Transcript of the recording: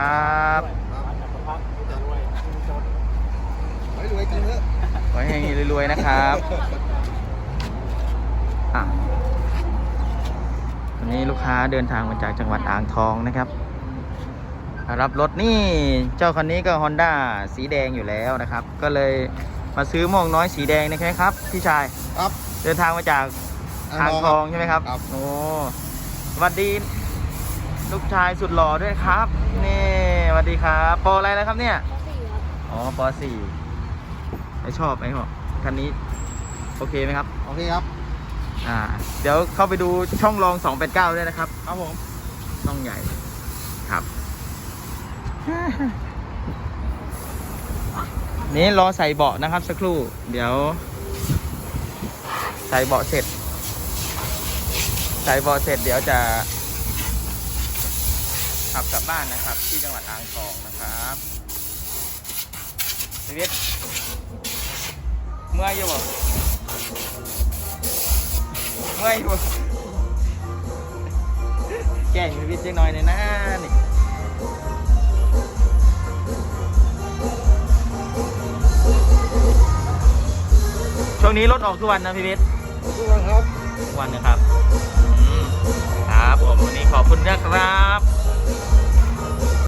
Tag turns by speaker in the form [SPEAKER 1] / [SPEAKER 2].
[SPEAKER 1] นะครับ
[SPEAKER 2] เฮ้ยรวยจริงเถอะ
[SPEAKER 1] ขอให้เฮงๆรวยๆนะครับอะวันนี้ลูกค้าเดินทางมาจากจังหวัดอ่างทองนะครับ รับรถนี่เจ้าคันนี้ก็ Honda สีแดงอยู่แล้วนะครับ ก็เลยมาซื้อม่วงน้อยสีแดงนะครับพี่ชาย
[SPEAKER 2] ครับ
[SPEAKER 1] เดินทางมาจากอ่างทองใช่ไหมครับ
[SPEAKER 2] ครับ
[SPEAKER 1] โอ้สวัสดี ลูกชายสุดหล่อด้วยครับ นี่สวัสดีครับปออะไรแล้วครับเนี่ยอ๋อปสี่ไอชอบไอหอคันนี้ โอเคไหมครับ
[SPEAKER 2] โอเคครับ
[SPEAKER 1] อ่า เดี๋ยวเข้าไปดูช่องรอง 289 ด้วยนะครับ
[SPEAKER 2] ครับผม
[SPEAKER 1] ช่องใหญ่ ครับ นี่รอใส่เบาะนะครับ สักครู่ เดี๋ยว ใส่เบาะเสร็จ ใส่เบาะเสร็จเดี๋ยวจะ ขับกลับบ้านนะครับ ที่จังหวัดอ่างทองนะครับชีวิตเมื่อยอยู่บ่เมื่อยอยู่บ่แกล้งชีวิตจังหน่อยเลยนะนี่ช่วงนี้รถออกทุกวันนะพี่วิทย์
[SPEAKER 2] ทุกคนครับ
[SPEAKER 1] ทุกวันนะครับอืมครับผมวันนี้ขอบคุณนะครับ